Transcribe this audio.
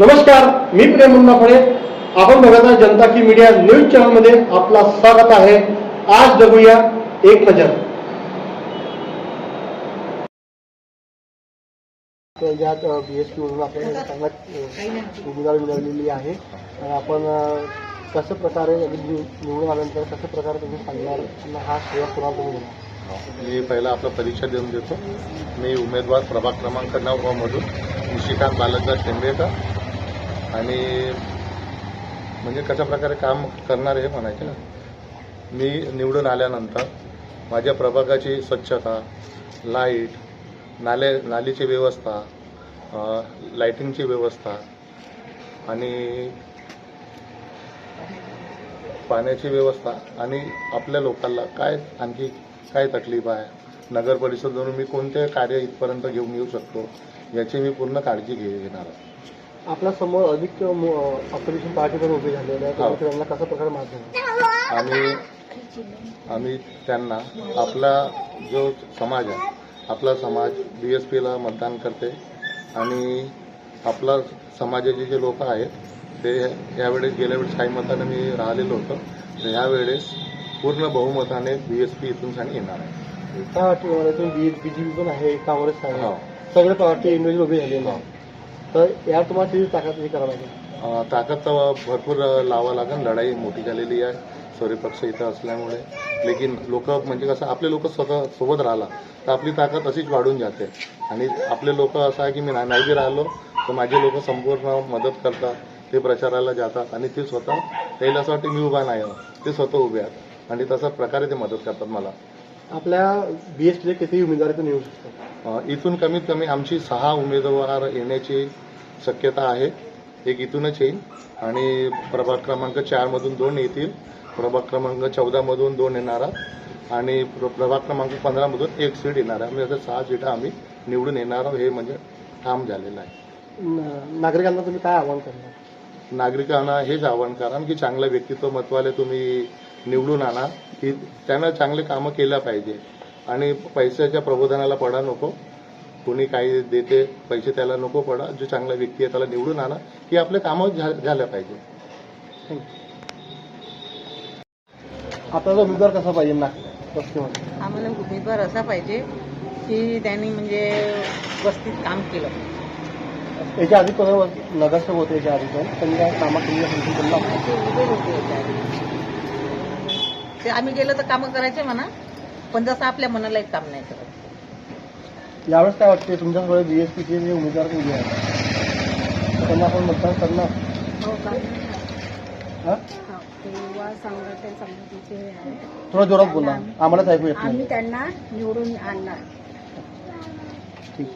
नमस्कार मी प्रेम मुंडाफळे आपण बघत आहे जनता की मीडिया न्यूज चॅनलमध्ये आपला स्वागत आहे. आज बघूया एक नजर. ज्यात बी एस पी म्हणून आपल्याला चांगला उमेदवारी मिळवलेली आहे. आणि आपण कसं प्रकारे निव- निवडून आल्यानंतर कसं प्रकारे तुम्ही सांगणार हा कुणाला तुम्ही देणार? मी पहिला आपला परीक्षा देऊन देतो. मी उमेदवार प्रभाग क्रमांक नऊ मधून निशिकांत बालकदार टेंबेकर आणि म्हणजे कशा प्रकारे काम करणार हे म्हणायचे ना? मी निवडून आल्यानंतर माझ्या प्रभागाची स्वच्छता लाइट नाले नालीची व्यवस्था लाईटिंगची व्यवस्था आणि पाण्याची व्यवस्था आणि आपल्या लोकांना काय आणखी काय तकलीफ आहे? नगर परिषदवरून मी कोणते कार्य इथपर्यंत घेऊन येऊ शकतो याची मी पूर्ण काळजी घे घेणार आहे. आपल्यासमोर अधिक ऑपोजिशन पार्टी पण उभी झालेली आहे. हो. त्यांना कशा प्रकारे देणार आम्ही आम्ही त्यांना आपला जो समाज आहे आपला समाज बी एस पीला मतदान करते आणि आपला समाजाचे जे लोक आहेत ते यावेळेस गेल्या वेळेस काही मताने मी राहिलेलो होतो. तर यावेळेस पूर्ण बहुमताने बी एस पी इथून साठी येणार आहे. काय वाटतं तुम्हाला तुम्ही बीजेपी पण आहे काँग्रेस. सगळे पार्टी इंडिव्हिज्युअल उभी झालेली आहे तर यार तुम्हाला किती ताकद हे करावं लागेल? ताकद तर भरपूर लावा लागेल. लढाई मोठी झालेली आहे. सौर्य पक्ष इथं असल्यामुळे. लेकिन लोक म्हणजे कसं आपले लोक स्वतः सोबत राहिला तर आपली ताकद अशीच वाढून जाते. आणि आपले लोक असं आहे की मी नाही नाही बी राहिलो तर माझे लोक संपूर्ण मदत करतात ते प्रचाराला जातात आणि ते स्वतः त्याला असं वाटतं मी उभा नाही आहे. ते स्वतः उभे आहेत. आणि तशा प्रकारे ते मदत करतात मला. आपल्या बीएसपीचे किती उमेदवार इथून येऊ शकतात. इथून कमीत कमी आमची सहा उमेदवार येण्याची शक्यता आहे. एक इथूनच येईल. आणि प्रभाग क्रमांक चारमधून दोन येतील. प्रभाग क्रमांक चौदामधून दोन येणार आणि प्र- प्रभाग क्रमांक पंधरामधून एक सीट येणार आहे. म्हणजे असं सहा सीटा आम्ही निवडून येणार आहोत, हे म्हणजे ठाम झालेलं आहे. नागरिकांना तुम्ही काय आवाहन करणार? नागरिकांना हेच आवाहन करा की चांगलं व्यक्तित्व मतवाले तुम्ही निवडून आणा की त्यानं चांगले कामं केल्या पाहिजे. आणि पैशाच्या प्रबोधनाला पडा नको. कोणी काही देते पैसे त्याला नको पडा. जो चांगला व्यक्ती आहे त्याला निवडून आणा. की आपले कामं झा- झाल्या पाहिजे. जो उमेदवार कसा पाहिजे ना? आम्हाला उमेदवार असा पाहिजे की त्यांनी म्हणजे वस्तीत काम केलं. याच्या आधी कोण नगरसेवक होते याच्या आधी? पण त्यांनी काय कामं केली होते. ते आम्ही गेलो तर कामं करायचे म्हणा. पण जसं आपल्या मनाला एक काम नाही करत. यावेळेस काय वाटते तुमच्याकडे बीएसपीचे जे उमेदवार उभे आहेत त्यांना आपण मतदान करणार? हो का? हा? संघटन आहे. थोडं जोरात बोला. आम्हालाच ऐकू येत आम्ही त्यांना निवडून आणणार. ठीक.